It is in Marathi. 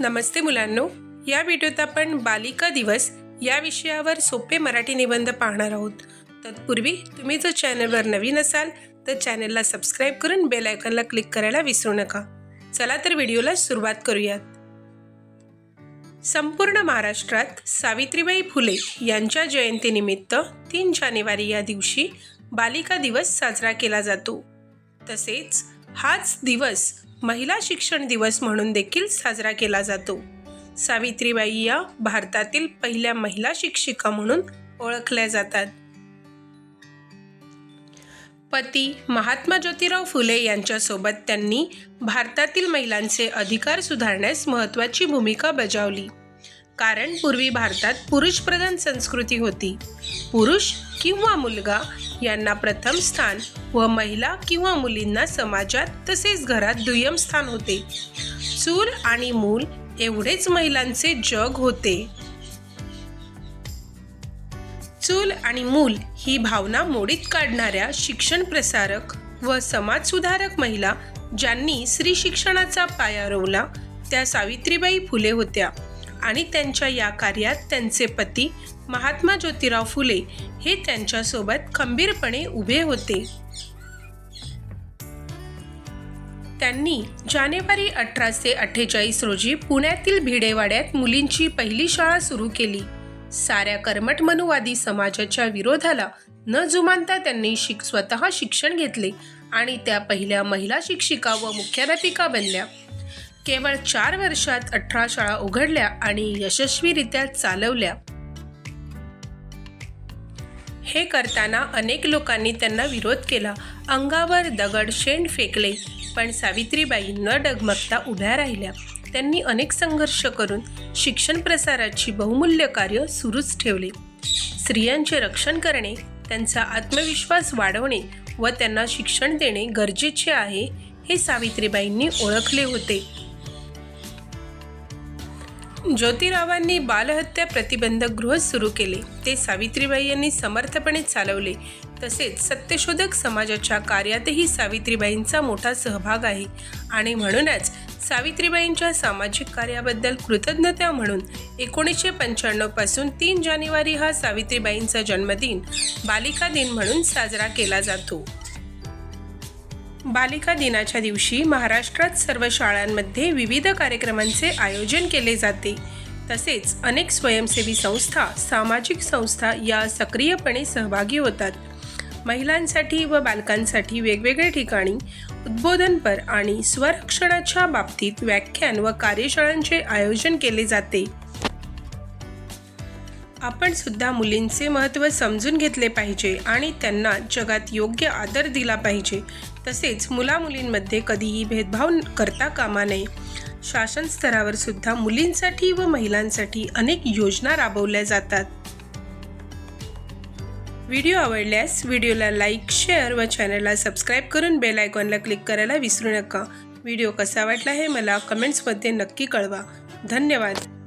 नमस्ते मुलांनो. या व्हिडिओत आपण बालिका दिवस या विषयावर सोपे मराठी निबंध पाहणार आहोत. तत्पूर्वी तुम्ही जर चॅनलवर नवीन असाल तर चॅनलला सबस्क्राईब करून बेल आयकॉनला क्लिक करायला विसरू नका. चला तर व्हिडिओला सुरुवात करूयात. संपूर्ण महाराष्ट्रात सावित्रीबाई फुले यांच्या जयंतीनिमित्त तीन जानेवारी या दिवशी बालिका दिवस साजरा केला जातो. तसेच हाच दिवस महिला शिक्षण दिवस म्हणून देखील साजरा केला जातो. सावित्रीबाई या भारतातील पहिल्या महिला शिक्षिका म्हणून ओळखल्या जातात. पती महात्मा ज्योतिराव फुले यांच्यासोबत त्यांनी भारतातील महिलांचे अधिकार सुधारण्यास महत्त्वाची भूमिका बजावली. कारण पूर्वी भारतात पुरुषप्रधान संस्कृती होती. पुरुष किंवा मुलगा यांना प्रथम स्थान व महिला किंवा मुलींना समाजात तसेच घरात दुय्यम स्थान होते. चूल आणि मूल एवढेच महिलांचे जग होते. चूल आणि मूल ही भावना मोडीत काढणाऱ्या शिक्षण प्रसारक व समाजसुधारक महिला ज्यांनी स्त्री शिक्षणाचा पाया रोवला त्या सावित्रीबाई फुले होत्या. आणि त्यांच्या या कार्यात त्यांचे पती महात्मा ज्योतिराव फुले हे त्यांच्यासोबत खंबीरपणे उभे होते. त्यांनी जानेवारी अठराशे अठ्ठेचाळीस रोजी पुण्यातील भिडेवाड्यात मुलींची पहिली शाळा सुरू केली. साऱ्या कर्मठ मनुवादी समाजाच्या विरोधाला न जुमानता त्यांनी शिक स्वतः शिक्षण घेतले आणि त्या पहिल्या महिला शिक्षिका व मुख्याध्यापिका बनल्या. केवळ चार वर्षात अठरा शाळा उघडल्या आणि यशस्वीरित्या चालवल्या. हे करताना अनेक लोकांनी त्यांना विरोध केला. अंगावर दगड शेण फेकले पण सावित्रीबाई न डगमगता उभ्या राहिल्या. त्यांनी अनेक संघर्ष करून शिक्षण प्रसाराची बहुमूल्य कार्य सुरूच ठेवले. स्त्रियांचे रक्षण करणे त्यांचा आत्मविश्वास वाढवणे व त्यांना शिक्षण देणे गरजेचे आहे हे सावित्रीबाईंनी ओळखले होते. ज्योतिरावांनी बालहत्या प्रतिबंधक गृह सुरू केले. ते सावित्रीबाई यांनी समर्थपणे चालवले. तसेच सत्यशोधक समाजाच्या कार्यातही सावित्रीबाईंचा मोठा सहभाग आहे. आणि म्हणूनच सावित्रीबाईंच्या सामाजिक कार्याबद्दल कृतज्ञता म्हणून एकोणीसशे पंच्याण्णवपासून तीन जानेवारी हा सावित्रीबाईंचा जन्मदिन बालिका दिन म्हणून साजरा केला जातो. बालिका दिनाच्या दिवशी महाराष्ट्रात सर्व शाळांमध्ये विविध कार्यक्रमांचे आयोजन केले जाते. तसेच अनेक स्वयंसेवी संस्था सामाजिक संस्था या सक्रियपणे सहभागी होतात. महिलांसाठी व बालकांसाठी वेगवेगळ्या ठिकाणी उद्बोधनपर आणि स्वरक्षणाच्या बाबतीत व्याख्यान व कार्यशाळांचे आयोजन केले जाते. आपण सुद्धा मुलींचे महत्त्व समजून घेतले पाहिजे आणि त्यांना जगात योग्य आदर दिला पाहिजे. तसेच मुलामुलींमध्ये कधीही भेदभाव करता कामा नये. शासन स्तरावर सुद्धा मुलींसाठी व महिलांसाठी अनेक योजना राबवल्या जातात. व्हिडिओ आवडल्यास व्हिडिओला लाईक शेअर व चॅनलला सबस्क्राईब करून बेल आयकॉनला क्लिक करायला विसरू नका. व्हिडिओ कसा वाटला हे मला कमेंट्समध्ये नक्की कळवा. धन्यवाद.